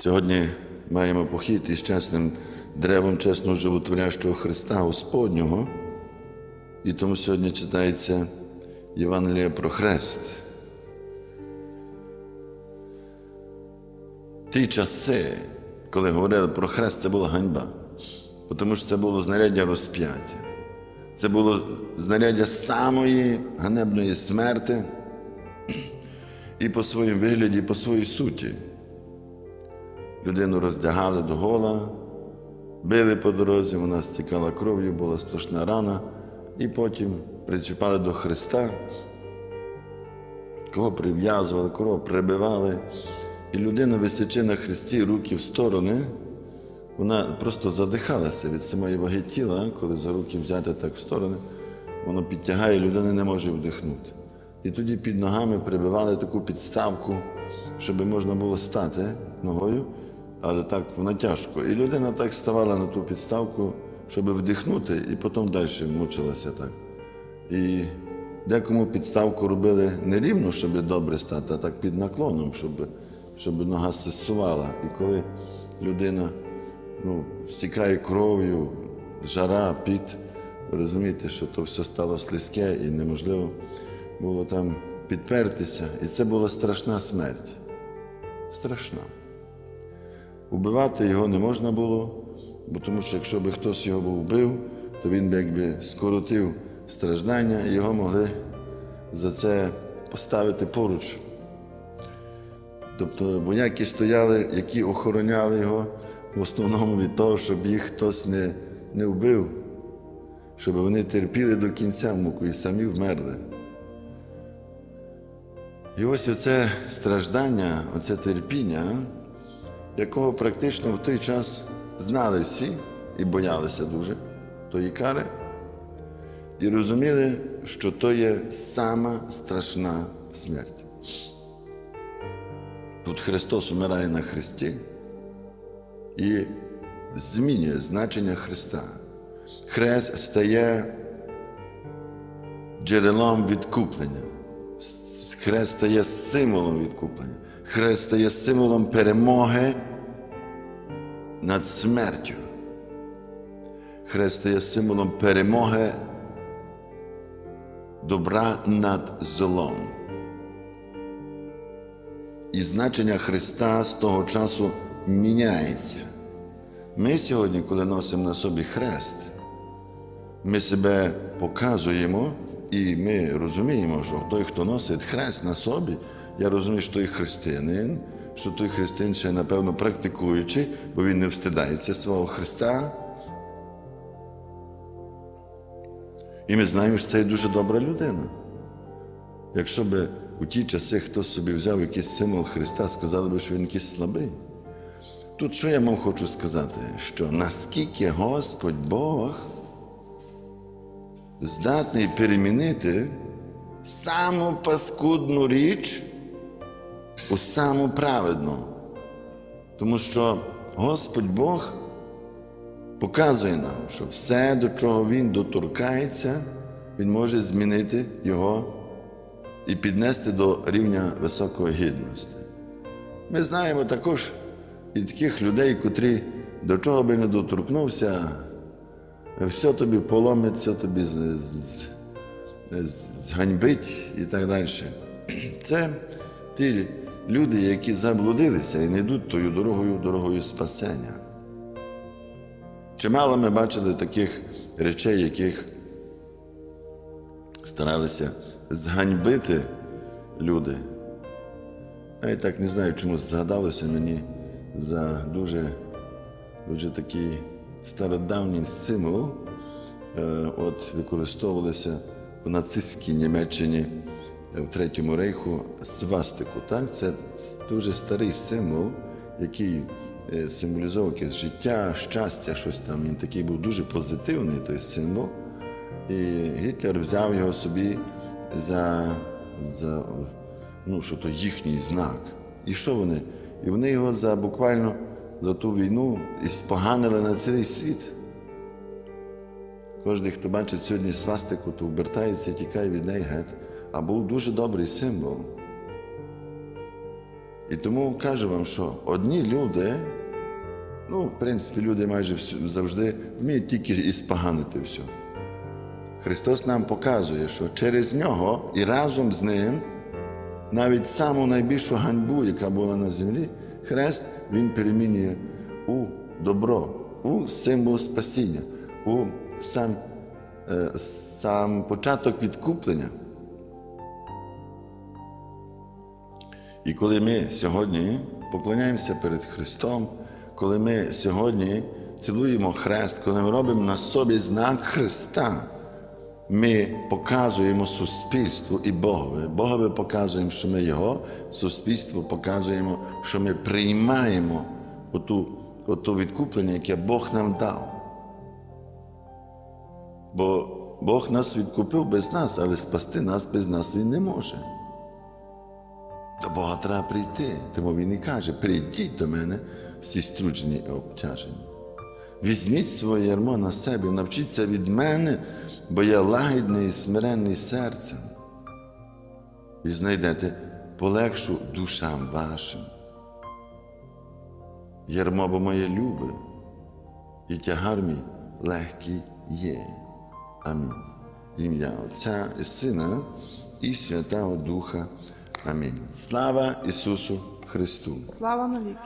Сьогодні маємо похід із чесним древом чесного животворящого Христа Господнього. І тому сьогодні читається Євангелія про хрест. Ті часи, коли говорили про хрест, це була ганьба, тому що це було знаряддя розп'яття. Це було знаряддя самої ганебної смерти і по своїм вигляді, і по своїй суті. Людину роздягали до гола, били по дорозі, вона стікала кров'ю, була сплошна рана, і потім причіпали до Христа, кого прив'язували, кого прибивали. І людина, висячи на хресті руки в сторони, вона просто задихалася від самої ваги тіла, коли за руки взяти так в сторони, воно підтягає, людина не може вдихнути. І тоді під ногами прибивали таку підставку, щоб можна було стати ногою, але так вона тяжко. І людина так ставала на ту підставку, щоб вдихнути, і потім далі мучилася так. І декому підставку робили не рівно, щоб добре стати, а так під наклоном, щоб, щоб нога сесувала. І коли людина ну, стікає кров'ю, жара, піт, розумієте, що то все стало слизьке і неможливо було там підпертися. І це була страшна смерть. Страшна. Убивати його не можна було, бо тому що якщо б хтось його був вбив, то він би якби скоротив страждання, і його могли за це поставити поруч. Тобто вояки стояли, які охороняли його в основному від того, щоб їх хтось не, не вбив, щоб вони терпіли до кінця муку і самі вмерли. І ось оце страждання, оце терпіння, якого практично в той час знали всі і боялися дуже тої кари, і розуміли, що то є сама страшна смерть. Тут Христос умирає на Христі і змінює значення Христа. Хрест стає джерелом відкуплення. Хрест стає символом відкуплення. Хрест стає символом перемоги над смертю. Хрест стає символом перемоги добра над злом. І значення Христа з того часу міняється. Ми сьогодні, коли носимо на собі хрест, ми себе показуємо і ми розуміємо, що той, хто носить хрест на собі, я розумію, що той християнин, що той христин ще, напевно, практикуючий, бо він не встидається свого Христа. І ми знаємо, що це є дуже добра людина. Якщо б у ті часи хтось собі взяв якийсь символ Христа, сказали б, що він якийсь слабий. Тут що я вам хочу сказати? Що наскільки Господь Бог здатний перемінити саму паскудну річ у саму праведну. Тому що Господь Бог показує нам, що все, до чого Він доторкається, Він може змінити його і піднести до рівня високої гідності. Ми знаємо також і таких людей, котрі до чого би не доторкнувся, все тобі поломить, все тобі зганьбить і так далі. Це ті люди, які заблудилися і не йдуть тою дорогою, дорогою спасення. Чимало ми бачили таких речей, яких старалися зганьбити люди. Я так не знаю, чому згадалося мені за дуже, дуже такий стародавній символ. Е, От використовувалися в нацистській Німеччині в Третьому рейху свастику. Так? Це дуже старий символ, який е, символізував якесь життя, щастя, щось там. Він такий був дуже позитивний той символ. І Гітлер взяв його собі за, за ну, що то їхній знак. І що вони? І вони його за буквально за ту війну і споганили на цілий світ. Кожен, хто бачить сьогодні свастику, то обертається тікає від неї геть. А був дуже добрий символ. І тому кажу вам, що одні люди, ну, в принципі, люди майже завжди вміють тільки і споганити все. Христос нам показує, що через нього і разом з ним, навіть саму найбільшу ганьбу, яка була на землі, хрест він перемінює у добро, у символ спасіння, у сам, е, сам початок відкуплення. І коли ми сьогодні поклоняємося перед Христом, коли ми сьогодні цілуємо хрест, коли ми робимо на собі знак Христа, ми показуємо суспільству і Богові. Богові показуємо, що ми Його, суспільству показуємо, що ми приймаємо оту, оту відкуплення, яке Бог нам дав. Бо Бог нас відкупив без нас, але спасти нас без нас Він не може. Бога треба прийти. Тому Він і каже: прийдіть до мене всі струджені і обтяжені. Візьміть своє ярмо на себе, навчіться від мене, бо я лагідний і смиренний серцем. І знайдете полегшу душам вашим. Ярмо бо моє любе, і тягар мій легкий є. Амінь. Ім'я Отця і Сина і Святого Духа. Амінь. Слава Ісусу Христу! Слава навіки.